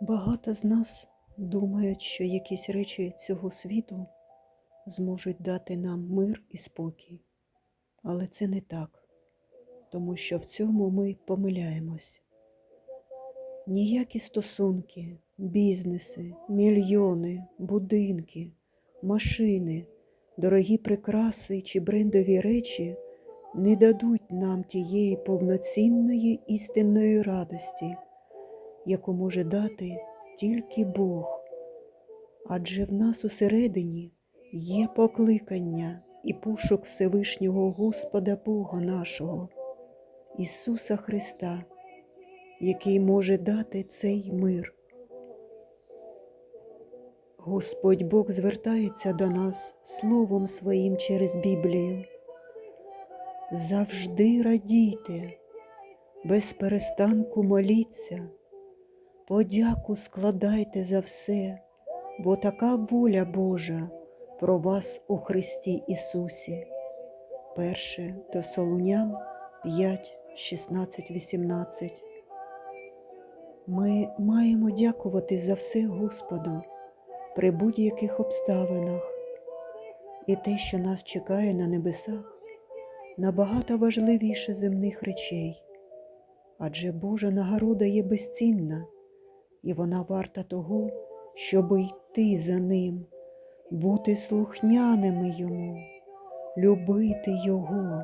Багато з нас думають, що якісь речі цього світу зможуть дати нам мир і спокій. Але це не так, тому що в цьому ми помиляємось. Ніякі стосунки, бізнеси, мільйони, будинки, машини, дорогі прикраси чи брендові речі не дадуть нам тієї повноцінної істинної радості, яку може дати тільки Бог. Адже в нас усередині є покликання і пошук Всевишнього Господа Бога нашого, Ісуса Христа, який може дати цей мир. Господь Бог звертається до нас Словом Своїм через Біблію. Завжди радійте, без перестанку моліться, подяку складайте за все, бо така воля Божа про вас у Христі Ісусі. Перше до Солунян 5, 16, 18. Ми маємо дякувати за все Господу при будь-яких обставинах. І те, що нас чекає на небесах, набагато важливіше земних речей. Адже Божа нагорода є безцінна, і вона варта того, щоб йти за ним, бути слухняними йому, любити Його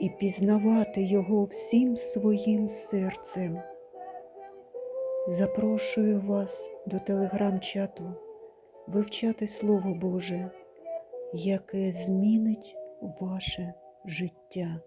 і пізнавати Його всім своїм серцем. Запрошую вас до телеграм-чату вивчати Слово Боже, яке змінить ваше життя.